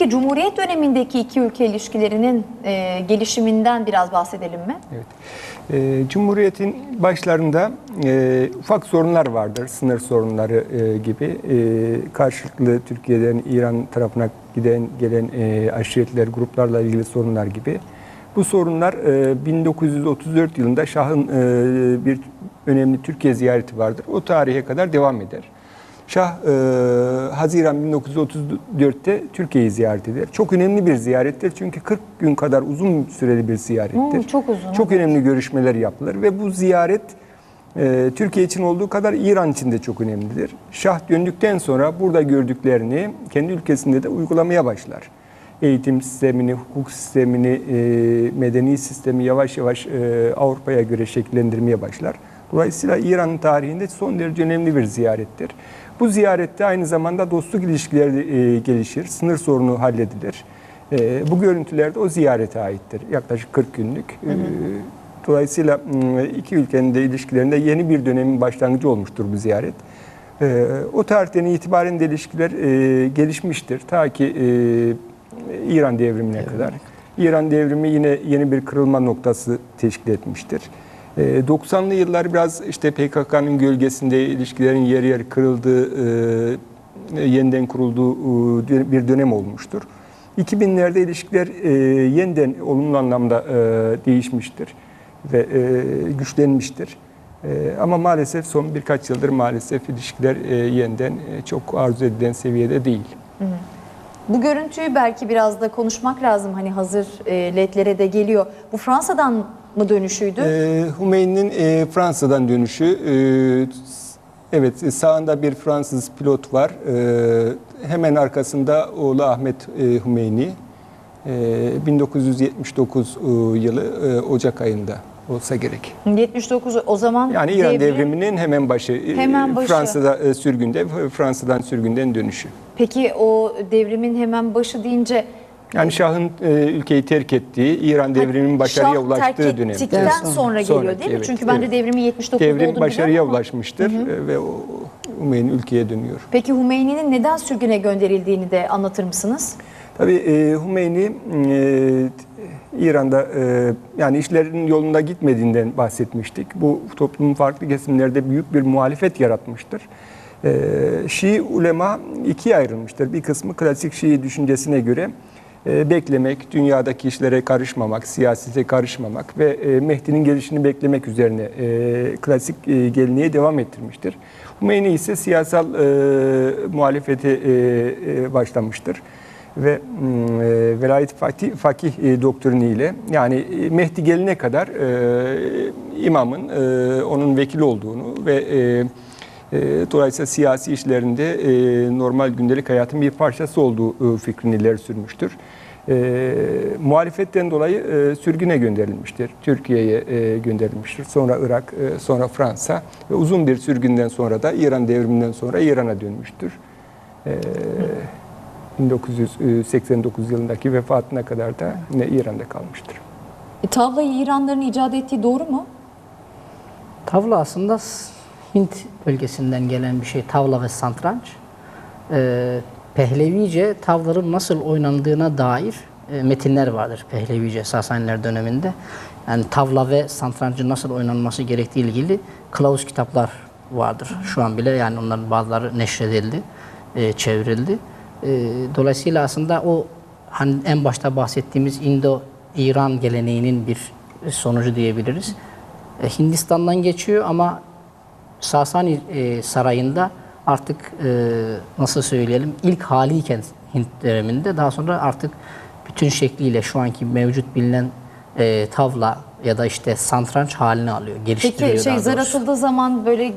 Peki Cumhuriyet dönemindeki iki ülke ilişkilerinin e, gelişiminden biraz bahsedelim mi? Evet. Ee, Cumhuriyet'in başlarında e, ufak sorunlar vardır, sınır sorunları e, gibi. E, karşılıklı Türkiye'den İran tarafına giden gelen e, aşiretler, gruplarla ilgili sorunlar gibi. Bu sorunlar e, 1934 yılında Şah'ın e, bir önemli Türkiye ziyareti vardır. O tarihe kadar devam eder. Şah e, Haziran 1934'te Türkiye'yi ziyaret eder. Çok önemli bir ziyarettir çünkü 40 gün kadar uzun süreli bir ziyarettir. Hmm, çok uzun, Çok önemli görüşmeler yapılır ve bu ziyaret e, Türkiye için olduğu kadar İran için de çok önemlidir. Şah döndükten sonra burada gördüklerini kendi ülkesinde de uygulamaya başlar. Eğitim sistemini, hukuk sistemini, e, medeni sistemi yavaş yavaş e, Avrupa'ya göre şekillendirmeye başlar. Dolayısıyla İran'ın tarihinde son derece önemli bir ziyarettir. Bu ziyarette aynı zamanda dostluk ilişkileri e, gelişir, sınır sorunu halledilir. E, bu görüntüler de o ziyarete aittir. Yaklaşık 40 günlük. E, Dolayısıyla m, iki ülkenin de ilişkilerinde yeni bir dönemin başlangıcı olmuştur bu ziyaret. O tarihten itibaren de ilişkiler gelişmiştir. Ta ki İran devrimine kadar. İran devrimi yine yeni bir kırılma noktası teşkil etmiştir. E, 90'lı yıllar biraz işte PKK'nın gölgesinde ilişkilerin yer yer kırıldığı, e, yeniden kurulduğu e, bir dönem olmuştur. 2000'lerde ilişkiler e, yeniden olumlu anlamda değişmiştir ve güçlenmiştir. Ama maalesef son birkaç yıldır maalesef ilişkiler yeniden çok arzu edilen seviyede değil. Bu görüntüyü belki biraz da konuşmak lazım. Hani hazır e, ledlere de geliyor. Bu Fransa'dan mı dönüşüydü? E, Hümeyni'nin e, Fransa'dan dönüşü, e, evet sağında bir Fransız pilot var. E, hemen arkasında oğlu Ahmet e, Hümeyni. E, 1979 e, yılı e, Ocak ayında olsa gerek. 79 o zaman Yani İran devrim- devriminin hemen başı. e, Hemen başı. Fransa'da e, sürgünde, Fransa'dan sürgünden dönüşü. Peki o devrimin hemen başı deyince Yani Şah'ın e, ülkeyi terk ettiği, İran devriminin başarıya Şah ulaştığı terk dönem. ettikten Evet. sonra geliyor Sonraki, değil mi? evet, Çünkü ben de evet. devrimi 79'da Devrim olduğunu başarıya biliyorum ama- ulaşmıştır e, ve o Hümeyni ülkeye dönüyor. Peki Hümeyni'nin neden sürgüne gönderildiğini de anlatır mısınız? Tabii e, Hümeyni e, İran'da e, yani işlerin yolunda gitmediğinden bahsetmiştik. Bu toplumun farklı kesimlerde büyük bir muhalefet yaratmıştır. E, Şii ulema ikiye ayrılmıştır. Bir kısmı klasik Şii düşüncesine göre beklemek, dünyadaki işlere karışmamak, siyasete karışmamak ve e, Mehdi'nin gelişini beklemek üzerine e, klasik e, geleneğe devam ettirmiştir. Hümeyni ise siyasal e, muhalefete e, e, başlamıştır ve mm, e, velayet fakih, fakih e, doktriniyle yani e, Mehdi gelene kadar e, imamın e, onun vekili olduğunu ve e, e, dolayısıyla siyasi işlerinde e, normal gündelik hayatın bir parçası olduğu e, fikrini ileri sürmüştür. E, muhalefetten dolayı e, sürgüne gönderilmiştir. Türkiye'ye e, gönderilmiştir. Sonra Irak, e, sonra Fransa ve uzun bir sürgünden sonra da İran devriminden sonra İran'a dönmüştür. E, 1989 yılındaki vefatına kadar da yine İran'da kalmıştır. E, tavlayı İranların icat ettiği doğru mu? Tavla aslında Hint bölgesinden gelen bir şey. Tavla ve satranç. Ee, Pehlevice tavların nasıl oynandığına dair e, metinler vardır Pehlevice Sasaniler döneminde. Yani tavla ve satrancın nasıl oynanması gerektiği ilgili kılavuz kitaplar vardır. Şu an bile yani onların bazıları neşredildi, e, çevrildi. E, dolayısıyla aslında o hani en başta bahsettiğimiz Indo-İran geleneğinin bir sonucu diyebiliriz. E, Hindistan'dan geçiyor ama Sasani e, sarayında artık e, nasıl söyleyelim ilk haliyken Hint döneminde daha sonra artık bütün şekliyle şu anki mevcut bilinen e, tavla ya da işte santranç halini alıyor. Geliştiriliyor Peki şey zar atıldığı zaman böyle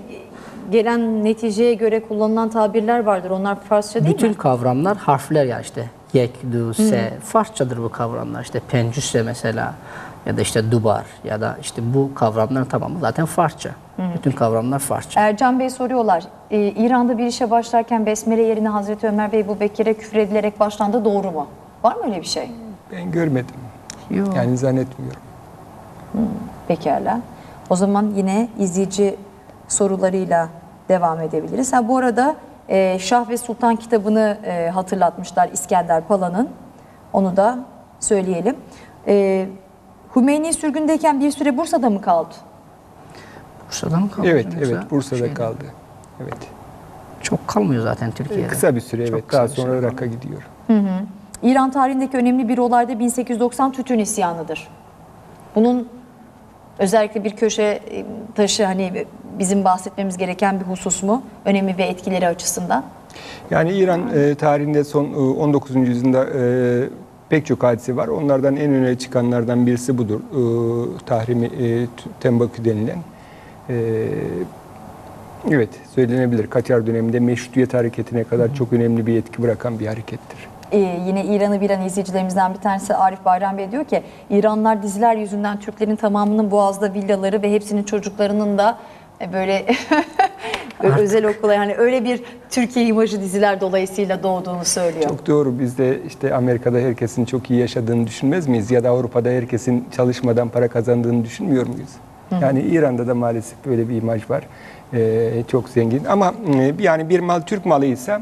gelen neticeye göre kullanılan tabirler vardır. Onlar Farsça değil Bütün mi? kavramlar harfler ya işte yek, du, se. Farsçadır bu kavramlar. İşte pencüsse mesela ya da işte dubar ya da işte bu kavramların tamamı zaten Farsça. Bütün kavramlar Farsça. Ercan Bey soruyorlar. e, İran'da bir işe başlarken Besmele yerine Hazreti Ömer ve Ebu Bekir'e küfür edilerek başlandı doğru mu? Var mı öyle bir şey? Ben görmedim. Yok. Yani zannetmiyorum. Pekala. O zaman yine izleyici sorularıyla devam edebiliriz. Ha, bu arada e, Şah ve Sultan kitabını e, hatırlatmışlar İskender Pala'nın. Onu da söyleyelim. E, Hümeyni sürgündeyken bir süre Bursa'da mı kaldı? Bursa'da mı kaldı? Evet, evet Bursa'da şeyde? kaldı. Evet. Çok kalmıyor zaten Türkiye'de. Kısa bir süre Çok evet. Daha sonra. Irak'a gidiyor. İran tarihindeki önemli bir olay da 1890 tütün isyanıdır. Bunun özellikle bir köşe e, taşı hani bizim bahsetmemiz gereken bir husus mu? Önemi ve etkileri açısından. Yani İran e, tarihinde son e, 19. yüzyılda e, pek çok hadise var. Onlardan en öne çıkanlardan birisi budur. E, tahrimi e, tembakü denilen. E, evet söylenebilir. Kaçar döneminde meşrutiyet hareketine kadar çok önemli bir etki bırakan bir harekettir. Ee, yine İran'ı bilen izleyicilerimizden bir tanesi Arif Bayram Bey diyor ki İranlar diziler yüzünden Türklerin tamamının Boğaz'da villaları ve hepsinin çocuklarının da e, böyle özel okula yani öyle bir Türkiye imajı diziler dolayısıyla doğduğunu söylüyor. Çok doğru. Biz de işte Amerika'da herkesin çok iyi yaşadığını düşünmez miyiz? Ya da Avrupa'da herkesin çalışmadan para kazandığını düşünmüyor muyuz? Yani İran'da da maalesef böyle bir imaj var. Ee, çok zengin. Ama e, yani bir mal Türk malıysa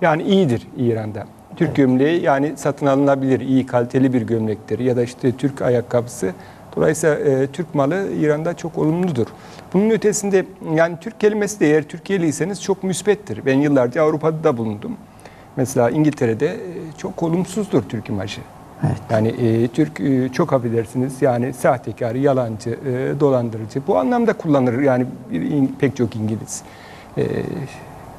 yani iyidir İran'da. Türk gömleği yani satın alınabilir, iyi kaliteli bir gömlektir. Ya da işte Türk ayakkabısı. Dolayısıyla e, Türk malı İran'da çok olumludur. Bunun ötesinde yani Türk kelimesi de eğer Türkiye'liyseniz çok müspettir. Ben yıllarca Avrupa'da da bulundum. Mesela İngiltere'de e, çok olumsuzdur Türk imajı. Yani e, Türk e, çok affedersiniz yani sahtekar, yalancı, e, dolandırıcı. Bu anlamda kullanır yani pek çok İngiliz. E,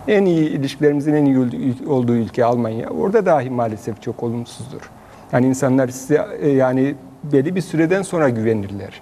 en iyi ilişkilerimizin en iyi olduğu ülke Almanya. Orada dahi maalesef çok olumsuzdur. Yani insanlar size e, yani belli bir süreden sonra güvenirler.